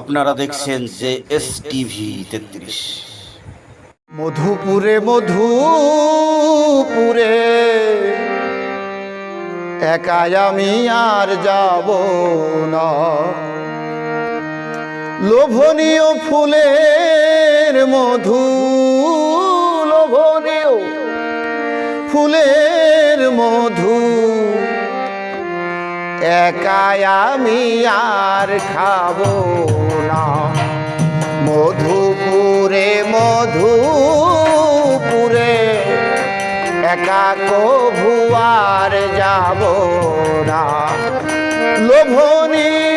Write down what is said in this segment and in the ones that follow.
আপনারা দেখছেন যে এস টিভি তেত্রিশ। মধুপুরে মধুপুরে, একাই আমি আর যাব না। লোভনীয় ফুলের মধু, লোভনীয় ফুলের মধু একাই আমি আর খাব না। মধুপুরে মধুপুরে একা কভুয়ার যাব না। লোভনীয়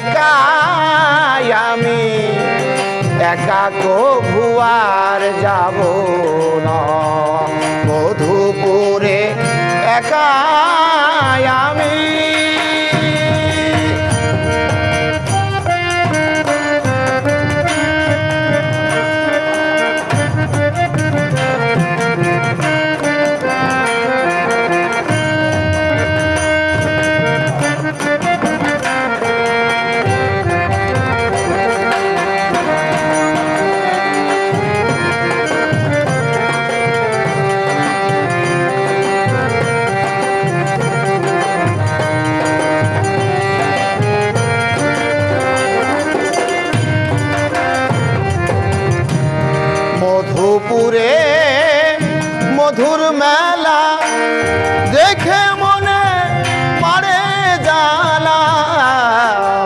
মধুপুরে একা আমি একা ভুয়ার যাব না। মধুপুরে একা মধুর মেলা দেখে মনে মারে জালা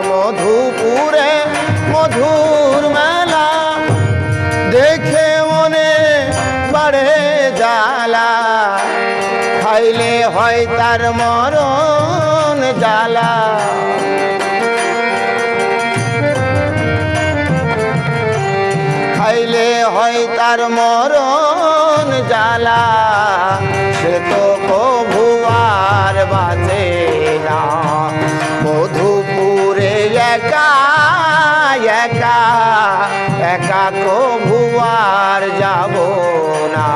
মধুপুরে মধুর মেলা দেখে মনে বাড়ে জালা খাইলে হয় তার মরণ জালা খাইলে হয় তার মরণ জ্বালা সে তো কভুয়ার বাজে না। মধুপুরে একা একা একা কভুয়ার যাব না।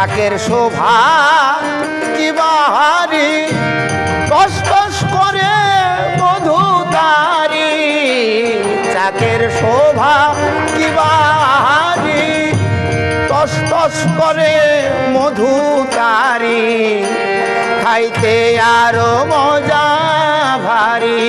চাকের শোভা কি বাহারি? কস করে মধু তারি চাকের শোভা কি বাহারি? টস টস করে মধু তারি খাইতে আরও মজা ভারী।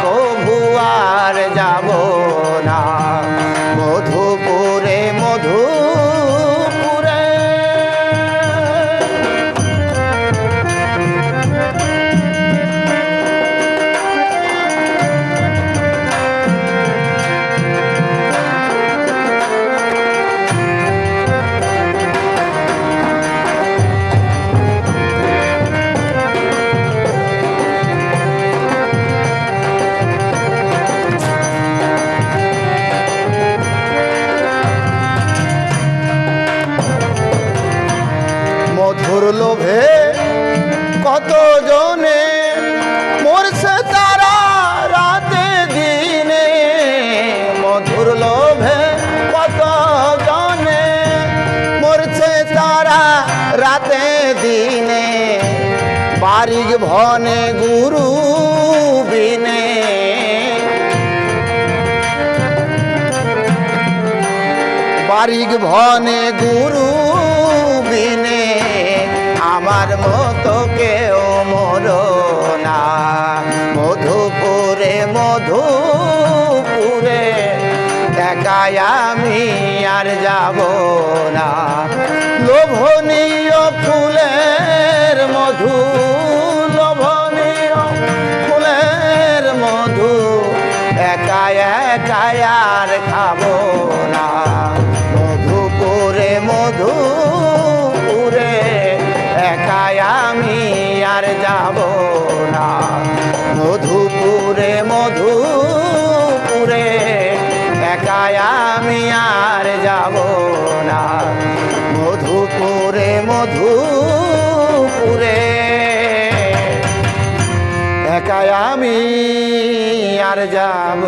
একা আর যাব না। বারিক ভনে গুরু বিনে। বারিক ভনে গুরু বিনে। আমার মতো কেউ মর না। মধুপুরে মধুপুরে একাই আমি আর যাব না। লোভনীয় ফুলের মধু লোভনীয় ফুলের মধু। একা একাই আর খাব না। মধুপুরে মধুপুরে একাই আমি আর যাব না। মধুপুরে মধুপুরে একাই আমি আর যাব না। মধুপুরে মধুপুরে একাই আমি আর যাব